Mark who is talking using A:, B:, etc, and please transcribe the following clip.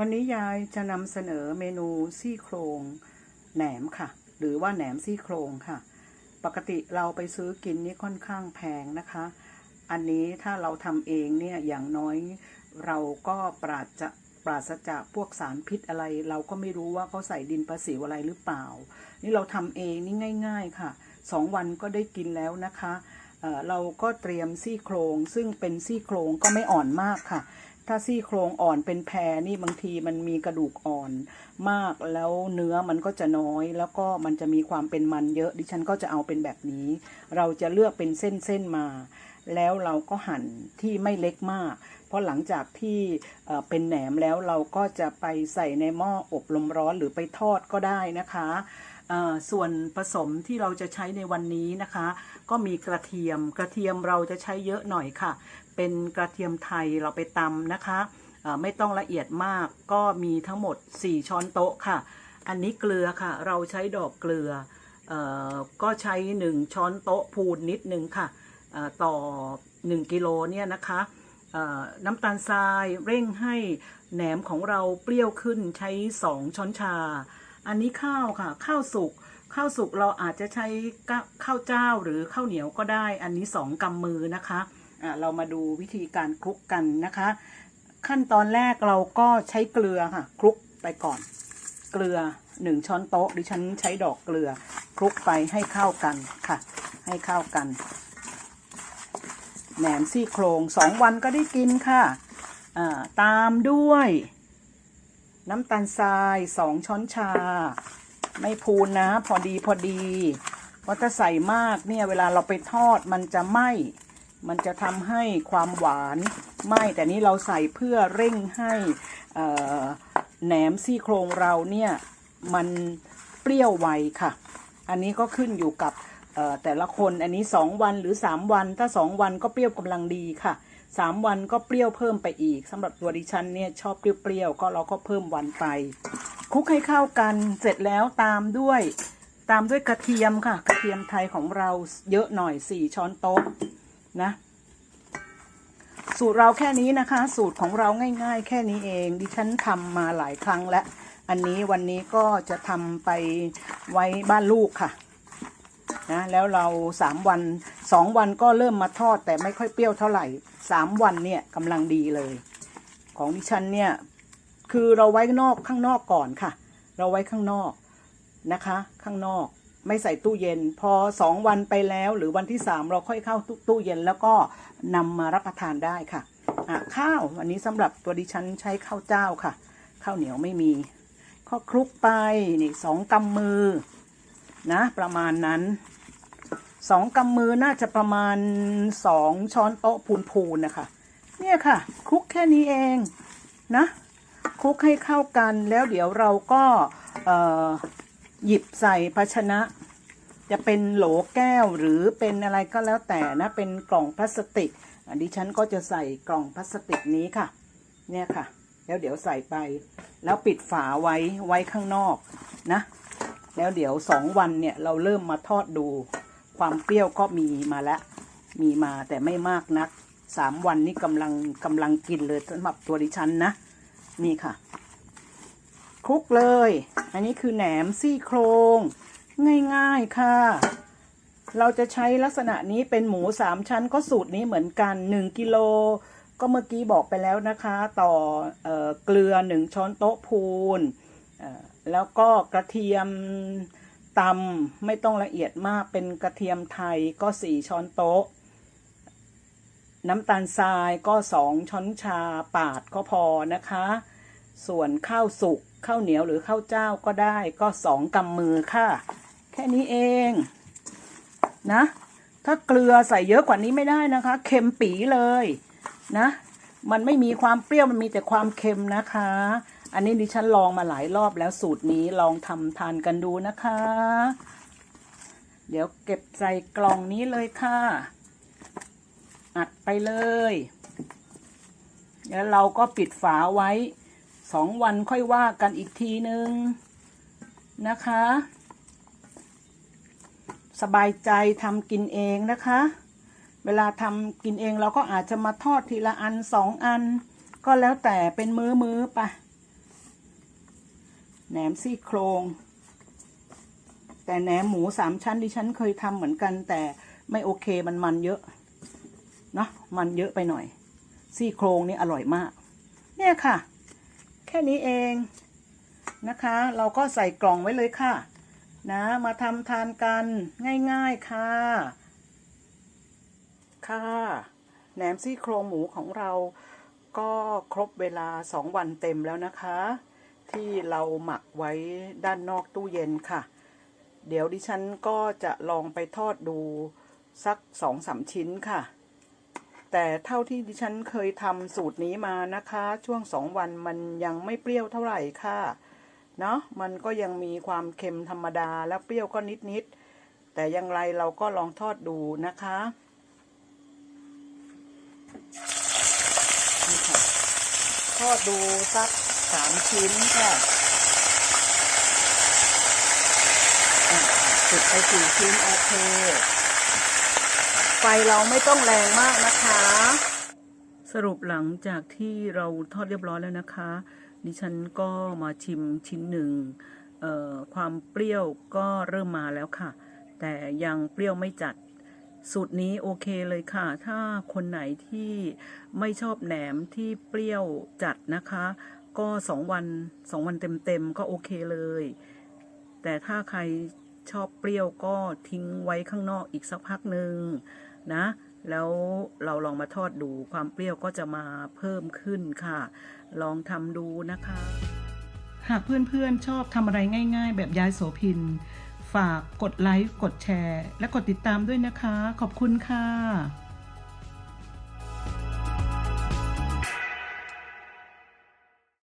A: วันนี้ยายจะนำเสนอเมนูซี่โครงแหนมค่ะ หรือว่าแหนมซี่โครงค่ะ ปกติเราไปซื้อกินนี่ค่อนข้างแพงนะคะ อันนี้ถ้าเราทำเองเนี่ยอย่างน้อยเราก็ปราศจะปราศจากพวกสารพิษอะไร เราก็ไม่รู้ว่าเขาใส่ดินประสิวอะไรหรือเปล่า นี่เราทำเองนี่ง่าย ๆค่ะสองวันก็ได้กินแล้วนะคะเเราก็เตรียมซี่โครง ซึ่งเป็นซี่โครงก็ไม่อ่อนมากค่ะ ถ้าซี่โครงอ่อนเป็นแพรนี่บางทีมันมีกระดูกอ่อนมากแล้วเนื้อมันก็จะน้อย แล้วก็มันจะมีความเป็นมันเยอะ ดิฉันก็จะเอาเป็นแบบนี้ เราจะเลือกเป็นเส้นๆมา แล้วเราก็หั่นที่ไม่เล็กมาก เพราะหลังจากที่เป็นแหนมแล้วเราก็จะไปใส่ในหม้ออบลมร้อนหรือไปทอดก็ได้นะคะ ส่วนผสมที่เราจะใช้ในวันนี้นะคะ ก็มีกระเทียม กระเทียมเราจะใช้เยอะหน่อยค่ะ เป็นกระเทียมไทยเราไปตำนะคะไม่ต้องละเอียดมากก็มีทั้งหมด 4 ช้อนโต๊ะค่ะ อันนี้เกลือค่ะ เราใช้ดอกเกลืออก็ใช้ 1 ช้อนโต๊ะพูนนิดนึงค่ะเอ่อต่อ 1 กิโลเนี่ยนะคะน้ำตาลทรายเร่งให้แหนมของเราเปรี้ยวขึ้นใช้ 2 ช้อนชา อันนี้ข้าวค่ะ ข้าวสุกข้าวสุกเราอาจจะใช้ข้าวเจ้าหรือข้าวเหนียวก็ได้ อันนี้สองกำมือนะคะะเรามาดูวิธีการคลุกกันนะคะ ขั้นตอนแรกเราก็ใช้เกลือค่ะ คลุกไปก่อน เกลือหนึ่งช้อนโต๊ะดิฉันใช้ดอกเกลือ คลุกไปให้เข้ากันค่ะ ให้เข้ากันแหนมซี่โครงสองวันก็ได้กินค่ะตามด้วย น้ำตาลทรายสองช้อนชา ไม่พูนนะ พอดีพอดีเพราะถ้าใส่มากเนี่ยเวลาเราไปทอดมันจะไหม้มันจะทำให้ความหวานไหม้แต่นี้เราใส่เพื่อเร่งให้แหนมซี่โครงเราเนี่ยมันเปรี้ยวไวค่ะ อันนี้ก็ขึ้นอยู่กับแต่ละคนอันนี้ 2 วันหรือ 3 วัน ถ้า 2 วันก็เปรี้ยวกำลังดีค่ะ 3วันก็เปรี้ยวเพิ่มไปอีกสำหรับตัวดิฉันเนี่ยชอบเปรี้ยวๆก็เราก็เพิ่มวันไปคลุกให้เข้ากันเสร็จแล้วตามด้วยตามด้วยกระเทียมค่ะ กระเทียมไทยของเราเยอะหน่อย4ช้อนโต๊ะนะสูตรเราแค่นี้นะคะ สูตรของเราง่าย ๆ แค่นี้เอง ดิฉันทำมาหลายครั้งแล้วอันนี้วันนี้ก็จะทำไปไว้บ้านลูกค่ะนะแล้วเราสามวันสองวันก็เริ่มมาทอดแต่ไม่ค่อยเปรี้ยวเท่าไหร่ สามวันเนี่ยกำลังดีเลย ของดิฉันเนี่ยคือเราไว้นอกข้างนอกก่อนค่ะ เราไว้ข้างนอกนะคะ ข้างนอกไม่ใส่ตู้เย็น พอสองวันไปแล้วหรือวันที่สามเราค่อยเข้าตู้เย็นแล้วก็นำมารับประทานได้ค่ะะข้าววันนี้สำหรับตัวดิฉันใช้ข้าวเจ้าค่ะ ข้าวเหนียวไม่มีก็คลุกไปนี่สองกำมือนะประมาณนั้น สองกำมือน่าจะประมาณสองช้อนโต๊ะพูนๆนะคะ เนี่ยค่ะคลุกแค่นี้เองนะคลุกให้เข้ากันแล้วเดี๋ยวเราก็หยิบใส่ภาชนะ จะเป็นโหลแก้วหรือเป็นอะไรก็แล้วแต่นะเป็นกล่องพลาสติกอะดิฉันก็จะใส่กล่องพลาสติกนี้ค่ะ เนี่ยค่ะ แล้วเดี๋ยวใส่ไป แล้วปิดฝาไว้ไว้ข้างนอกนะ แล้วเดี๋ยวสองวันเนี่ยเราเริ่มมาทอดดู ความเปรี้ยวก็มีมาแล้ว มีมาแต่ไม่มากนักสามวันนี้กำลังกำลังกินเลยสำหรับตัวดิฉันนะ นี่ค่ะคลุกเลย อันนี้คือแหนมซี่โครง ง่ายๆค่ะ เราจะใช้ลักษณะนี้เป็นหมูสามชั้นก็สูตรนี้เหมือนกันหนึ่งกิโลก็เมื่อกี้บอกไปแล้วนะคะ ต่อเออเกลือหนึ่งช้อนโต๊ะพูนแล้วก็กระเทียม ตำไม่ต้องละเอียดมากเป็นกระเทียมไทยก็สี่ช้อนโต๊ะ น้ำตาลทรายก็สองช้อนชาปาดก็พอนะคะ ส่วนข้าวสุกข้าวเหนียวหรือข้าวเจ้าก็ได้ก็สองกำมือค่ะ แค่นี้เองนะ ถ้าเกลือใส่เยอะกว่านี้ไม่ได้นะคะ เค็มปีเลยนะ มันไม่มีความเปรี้ยวมันมีแต่ความเค็มนะคะ อันนี้ดิฉันลองมาหลายรอบแล้วสูตรนี้ลองทำทานกันดูนะคะ เดี๋ยวเก็บใส่กล่องนี้เลยค่ะ อัดไปเลย แล้วเราก็ปิดฝาไว้สองวันค่อยว่ากันอีกทีนึงนะคะ สบายใจทำกินเองนะคะ เวลาทำกินเองเราก็อาจจะมาทอดทีละอันสองอัน ก็แล้วแต่เป็นมือมือไป แหนมซี่โครงแต่แหนมหมูสามชั้นดิฉันเคยทำเหมือนกัน แต่ไม่โอเคมันมันเยอะเนาะมันเยอะไปหน่อย ซี่โครงนี่อร่อยมาก เนี่ยค่ะ แค่นี้เองนะคะ เราก็ใส่กล่องไว้เลยค่ะ นะ มาทำทานกันง่ายๆค่ะ ค่ะแหนมซี่โครงหมูของเราก็ครบเวลาสองวันเต็มแล้วนะคะ ที่เราหมักไว้ด้านนอกตู้เย็นค่ะ เดี๋ยวดิฉันก็จะลองไปทอดดูสักสองสามชิ้นค่ะ แต่เท่าที่ดิฉันเคยทำสูตรนี้มานะคะ ช่วงสองวันมันยังไม่เปรี้ยวเท่าไหร่ค่ะเนาะมันก็ยังมีความเค็มธรรมดาและเปรี้ยวก็นิดๆแต่อยังไรเราก็ลองทอดดูนะคะทอดดูสัก สามชิ้นค่ะอะจุดไปสี่ชิ้นโอเค ไฟเราไม่ต้องแรงมากนะคะ สรุปหลังจากที่เราทอดเรียบร้อยแล้วนะคะ ดิฉันก็มาชิมชิ้นหนึ่งเอ่อความเปรี้ยวก็เริ่มมาแล้วค่ะ แต่ยังเปรี้ยวไม่จัดสูตรนี้โอเคเลยค่ะ ถ้าคนไหนที่ไม่ชอบแหนมที่เปรี้ยวจัดนะคะ ก็สองวันสองวันเต็มๆก็โอเคเลย แต่ถ้าใครชอบเปรี้ยวก็ทิ้งไว้ข้างนอกอีกสักพักหนึ่งนะ แล้วเราลองมาทอดดูความเปรี้ยวก็จะมาเพิ่มขึ้นค่ะ ลองทำดูนะคะ หากเพื่อนๆชอบทำอะไรง่ายๆ แบบยายโสพิน ฝากกดไลค์ กดแชร์ และกดติดตามด้วยนะคะ ขอบคุณค่ะ